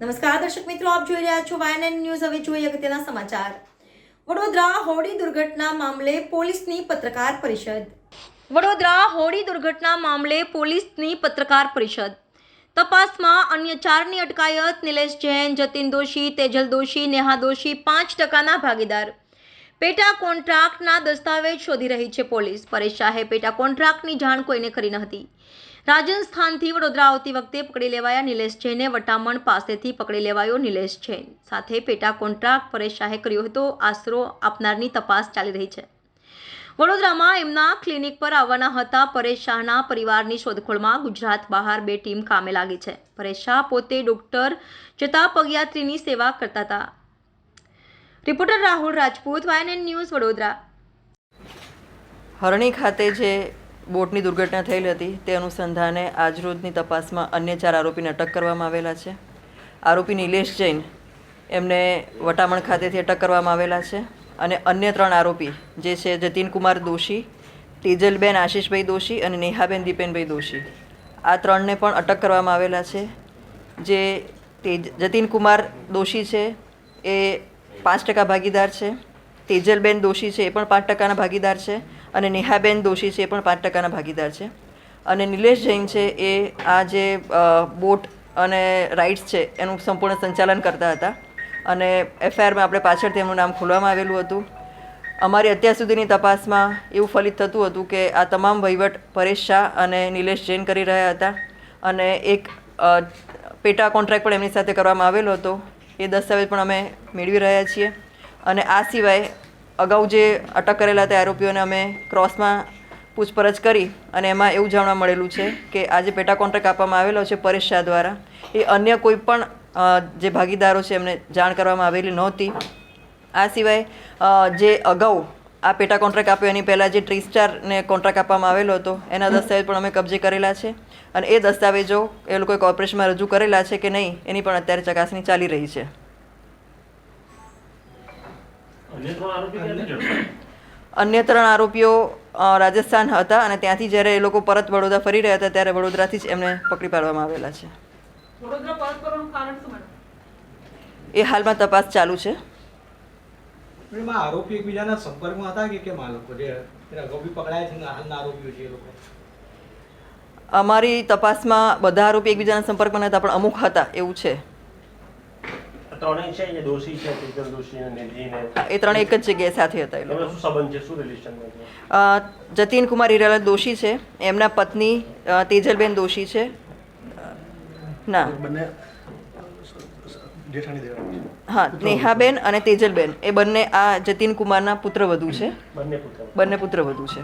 નમસ્કાર, દર્શક મિત્રો, આપ જોઈ રહ્યા છો વાયએનએન ન્યૂઝ હવે જોઈએ અગત્યના સમાચાર. વડોદરા હોડી દુર્ઘટના મામલે પોલીસની પત્રકાર પરિષદ. વડોદરા હોડી દુર્ઘટના મામલે પોલીસની પત્રકાર પરિષદ. તપાસમાં અન્ય ચારની અટકાયત. નિલેશ જૈન, જતીન દોશી, તેજલ દોશી, નેહા દોશી પાંચ ટકાના ભાગીદાર. પેટા કોન્ટ્રાક્ટના દસ્તાવેજ શોધી રહી છે પોલીસ. પરેશ શાહે પેટા કોન્ટ્રાક્ટની જાણ કોઈને કરી ન હતી. રાજસ્થાનથી વડોદરા આવતી વખતે પકડી લેવાયા નિલેશ જૈને, વટામણ પાસેથી પકડી લેવાયો નિલેશ જૈન. સાથે પેટા કોન્ટ્રાક્ટ પરેશ શાહે કર્યો હતો. આશરો આપનારની તપાસ ચાલી રહી છે. વડોદરામાં એમના ક્લિનિક પર આવવાના હતા. પરેશ શાહના પરિવારની શોધખોળમાં ગુજરાત બહાર બે ટીમ કામે લાગી છે. પરેશ શાહ પોતે ડોક્ટર જતા પગયાત્રીની સેવા કરતા હતા. Reporter Rahul Rajput, YNN news Vadodara. Harni ખાતે જે બોટની દુર્ઘટના થયેલી હતી. તે અનુસંધાને આજરોજની તપાસમાં અન્ય ચાર આરોપીને અટક કરવામાં આવેલા છે. આરોપી નિલેશ જૈન એમને વટામણ ખાતેથી અટક કરવામાં આવેલા છે અને અન્ય ત્રણ આરોપી, જે છે જતીનકુમાર દોશી, તેજલબેન આશીષભાઈ દોશી અને નેહાબેન દીપેનભાઈ દોશી. આ ત્રણને પણ અટક કરવામાં આવેલા છે. જે તેજ, જતીનકુમાર દોશી છે એ પાંચ ટકા ભાગીદાર છે. તેજલબેન દોશી છે એ પણ પાંચ ટકાના ભાગીદાર છે. અને નેહાબેન દોશી છે એ પણ પાંચ ટકાના ભાગીદાર છે. અને નિલેશ જૈન છે એ આ જે બોટ અને રાઇડ્સ છે એનું સંપૂર્ણ સંચાલન કરતા હતા. અને એફઆઈઆરમાં આપણે પાછળ તેમનું નામ ખોલવામાં આવેલું હતું. અમારી અત્યાર સુધીની તપાસમાં એવું ફલિત થતું હતું કે આ તમામ વહીવટ પરેશ શાહ અને નિલેશ જૈન કરી રહ્યા હતા. અને એક પેટા કોન્ટ્રાક્ટ પણ એમની સાથે કરવામાં આવેલો હતો. એ દસ્તાવેજ પણ અમે મેળવી રહ્યા છીએ. અને આ સિવાય અગાઉ જે અટક કરેલા તે આરોપીઓને અમે ક્રોસમાં પૂછપરછ કરી અને એમાં એવું જાણવા મળેલું છે કે આ જે પેટા કોન્ટ્રાક્ટ આપવામાં આવેલો છે પરેશ શાહ દ્વારા, એ અન્ય કોઈ પણ જે ભાગીદારો છે એમને જાણ કરવામાં આવેલી નહોતી. આ સિવાય જે અગાઉ આ પેટા કોન્ટ્રાક્ટ આપ્યો, એની પહેલાં જે ટ્રીસ્ટારને કોન્ટ્રાક્ટ આપવામાં આવેલો હતો, એના દસ્તાવેજ પણ અમે કબજે કરેલા છે અને એ દસ્તાવેજો એ લોકોએ કોર્પોરેશનમાં રજૂ કરેલા છે કે નહીં, એની પણ અત્યારે ચકાસણી ચાલી રહી છે. અન્ય ત્રણ આરોપી ક્યાંથી ઝડપાયા? અન્ય ત્રણ આરોપીઓ રાજસ્થાન હતા અને ત્યાંથી જ્યારે એ લોકો પરત વડોદરા ફરી રહ્યા હતા ત્યારે વડોદરાથી જ એમને પકડી પાડવામાં આવેલા છે. એ હાલમાં તપાસ ચાલુ છે. આરોપી એકબીજાના સંપર્કમાં હતા કે કેમ આ લોકો? જે એને અગાઉ બી પકડાયા છે હાલના આરોપીઓ છે એ લોકો? અમારી તપાસમાં બધા આરોપી એકબીજાના સંપર્કમાં હતા પણ અમુક હતા એવું છે. ત્રણેય છે અહીંયા? દોષી છે તેજલ દોશી અને નેજી એ ત્રણ એક જ જગ્યાએ સાથે હતા એ લોકો. એમનો શું સંબંધ છે? શું રિલેશન છે? જતીન કુમાર ઇરાલા દોષી છે એમના પત્ની તેજલબેન દોષી છે. ના. બંને હા નેહાબેન અને તેજલબેન. એ બંને આ જતીન કુમારના પુત્ર વધુ છે. બંને પુત્ર વધુ. છે.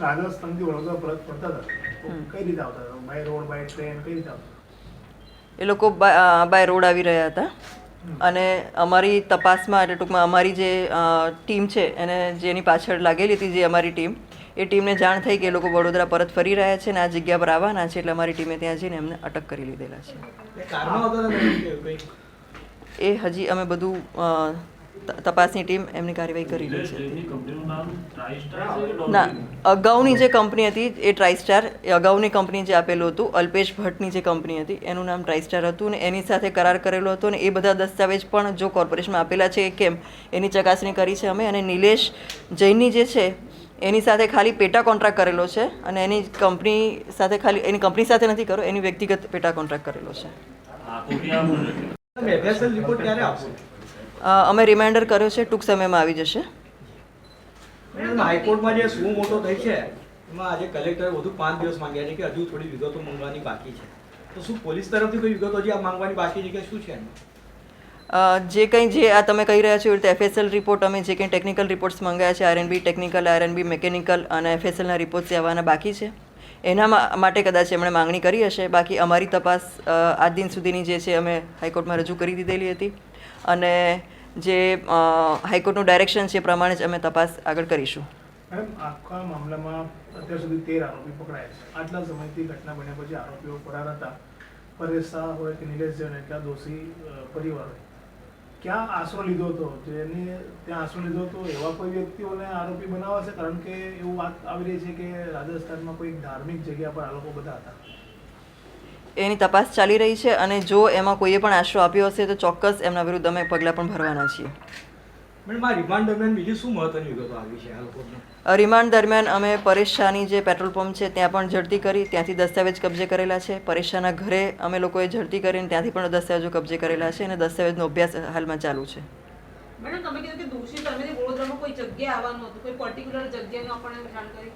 રાજસ્થાનથી વડોદરા પરત ફરતા હતા. કઈ રીતે આવતા હતા? બાય રોડ બાય ટ્રેન કઈ રીતે આવતા એ લોકો બાય રોડ આવી રહ્યા હતા. અને અમારી તપાસમાં એટલે ટૂંકમાં અમારી જે ટીમ છે એને જેની પાછળ લાગેલી હતી જે અમારી ટીમ એ ટીમને જાણ થઈ કે એ લોકો વડોદરા પરત ફરી રહ્યા છે ને આ જગ્યા પર આવવાના છે એટલે અમારી ટીમે ત્યાં જઈને એમને અટક કરી લીધેલા છે. એ હજી અમે બધું તપાસની ટીમ એમની કાર્યવાહી કરી રહી છે. એની કંપનીનું નામ ટ્રાઇસ્ટાર છે કે ના અગાઉની જે કંપની હતી એ ટ્રાઇસ્ટાર એ અગાઉની કંપની જે આપેલું હતું અલ્પેશ ભટ્ટની જે કંપની હતી એનું નામ ટ્રાઇસ્ટાર હતું ને એની સાથે કરાર કરેલો હતો ને એ બધા દસ્તાવેજ પણ જો કોર્પોરેશનમાં આપેલા છે કે કેમ એની ચકાસણી કરી છે અમે અને નિલેશ જૈનની જે છે એની સાથે ખાલી પેટા કોન્ટ્રાક્ટ કરેલો છે અને એની કંપની સાથે ખાલી એની કંપની સાથે નથી કરો એની વ્યક્તિગત પેટા કોન્ટ્રાક્ટ કરેલો છે. અમે રિમાઇન્ડર કર્યો છે ટૂંક સમયમાં આવી જશે. હાઈકોર્ટમાં જે શું મોટો થઈ છે એમાં આજે કલેક્ટરે વધુ પાંચ દિવસ માંગ્યા છે કે હજુ થોડી વિગતો માંગવાની બાકી છે. તો શું પોલીસ તરફથી કોઈ વિગતો હજી આ માંગવાની બાકી છે કે શું છે? જે કંઈ જે આ તમે કહી રહ્યા છો એ રીતે એફએસએલ રિપોર્ટ અમે જે કંઈ ટેકનિકલ રિપોર્ટ્સ મંગાયા છે આરએનબી ટેકનિકલ આરએનબી મિકેનિકલ અને એફએસએલના રિપોર્ટ્સ આવવાના બાકી છે. એના માટે કદાચ એમણે માંગણી કરી હશે. બાકી અમારી તપાસ આજ દિન સુધીની જે છે અમે હાઈકોર્ટમાં રજૂ કરી દીધેલી હતી. અને જે હાઈકોર્ટનું ડાયરેક્શન છે પ્રમાણે જ અમે તપાસ આગળ કરીશું. મેડમ, આખા મામલામાં અત્યાર સુધી તેર આરોપી પકડાયા છે. આટલા સમયથી ઘટના બન્યા પછી આરોપીઓ ફરાર હતા. પરેશ શાહ હોય કે નિલેશ જૈન હોય દોષી પરિવાર હોય. ક્યાં આશરો લીધો હતો? જેને ત્યાં આશરો લીધો હતો, એવા કોઈ વ્યક્તિઓને આરોપી બનાવવા છે કારણ કે એવું વાત આવી રહી છે કે રાજસ્થાનમાં કોઈ ધાર્મિક જગ્યા પર આ લોકો બધા હતા. એની તપાસ ચાલી રહી છે અને જો એમાં કોઈએ પણ આશરો આપ્યો હશે તો ચોક્કસ એમના વિરુદ્ધ અમે પગલાં પણ ભરવાના છીએ. રિમાન્ડ દરમિયાન બીજી શું મહત્વની વિગતો આવી છે આ લોકોને અ, રિમાન્ડ દરમિયાન અમે પરેશ શાહની જે પેટ્રોલ પંપ છે ત્યાં પણ ઝડપી કરી ત્યાંથી દસ્તાવેજ કબજે કરેલા છે. પરેશ શાહના ઘરે અમે લોકોએ ઝડપી કરીને ત્યાંથી પણ દસ્તાવેજો કબજે કરેલા છે અને દસ્તાવેજનો અભ્યાસ હાલમાં ચાલુ છે. મેડમ તમે કીધું કે દોષી સામેથી વડોદરામાં કોઈ જગ્યાએ આવવાનું હતું કોઈ પર્ટિક્યુલર જગ્યાની આપણને જાણ કરી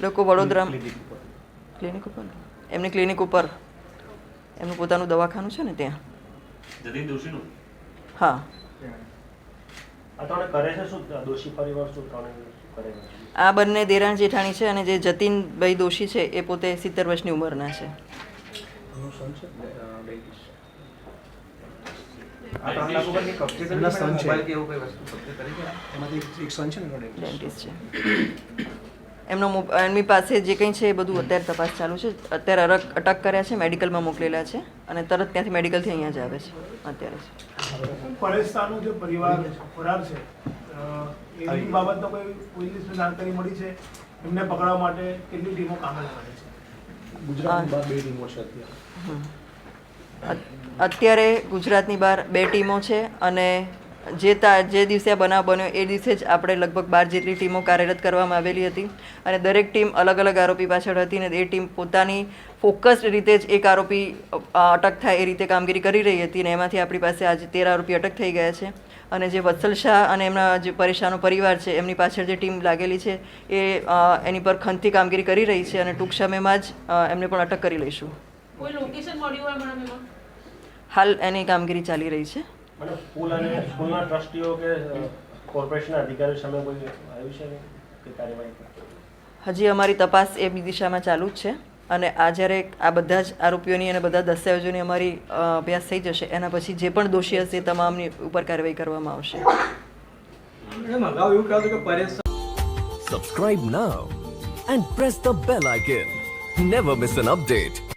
લોકો વડોદરા ક્લિનિક ઉપર? એમની ક્લિનિક ઉપર એમનું પોતાનું દવાખાનું છે ને ત્યાં. હા. આ ત્રણે કરે છે શું? દોષી પરિવાર શું ત્રણે શું કરે છે? આ બંને દેરાણ જેઠાણી છે અને જે જતીનભાઈ દોશી છે એ પોતે સિત્તેર વર્ષની ઉંમરના છે. ડેન્ટિસ્ટ છે. એમનો એમની પાસે જે કંઈ છે એ બધું અત્યારે તપાસ ચાલુ છે. અત્યારે અરક અટક કર્યા છે મેડિકલમાં મોકલેલા છે અને તરત ત્યાંથી મેડિકલથી અહીંયા જ આવે છે અત્યારે જ પરેશતાનો જે પરિવાર ફરાર છે એની બાબતનો કોઈ પોલીસને જાણકારી મળી છે? એમને પકડવા માટે કેટલી ટીમો કામે લાગે છે? ગુજરાતની બહાર બે ટીમો છે અત્યારે. અત્યારે ગુજરાતની બહાર બે ટીમો છે અને જે તા જે દિવસે આ બનાવ બન્યો એ દિવસે જ આપણે લગભગ બાર જેટલી ટીમો કાર્યરત કરવામાં આવેલી હતી. અને દરેક ટીમ અલગ અલગ આરોપી પાછળ હતી ને એ ટીમ પોતાની ફોકસ્ડ રીતે જ એક આરોપી અટક થાય એ રીતે કામગીરી કરી રહી હતી ને એમાંથી આપણી પાસે આજે તેર આરોપી અટક થઈ ગયા છે. અને જે વત્સલ શાહ અને એમના જે પરેશાનો પરિવાર છે એમની પાછળ જે ટીમ લાગેલી છે એ એની પર ખંતથી કામગીરી કરી રહી છે અને ટૂંક સમયમાં જ એમને પણ અટક કરી લઈશું. હાલ એની કામગીરી ચાલી રહી છે. મને સ્કૂલ અને સ્કૂલના ટ્રસ્ટીઓ કે કોર્પોરેશનના અધિકારીઓ સામે કોઈ આવ્યું છે કે કાર્યવાહી હજી અમારી તપાસ એ બી દિશામાં ચાલુ જ છે અને આ જ્યારે આ બધા જ આરોપીઓની અને બધા દસ્તાવેજોની અમારી અભ્યાસ થઈ જશે એના પછી જે પણ દોષી હશે એ તમામની ઉપર કાર્યવાહી કરવામાં આવશે મેડમ અગાઉ એવું કહ્યું હતું કે Paresh Subscribe now and press the bell icon. Never miss an update.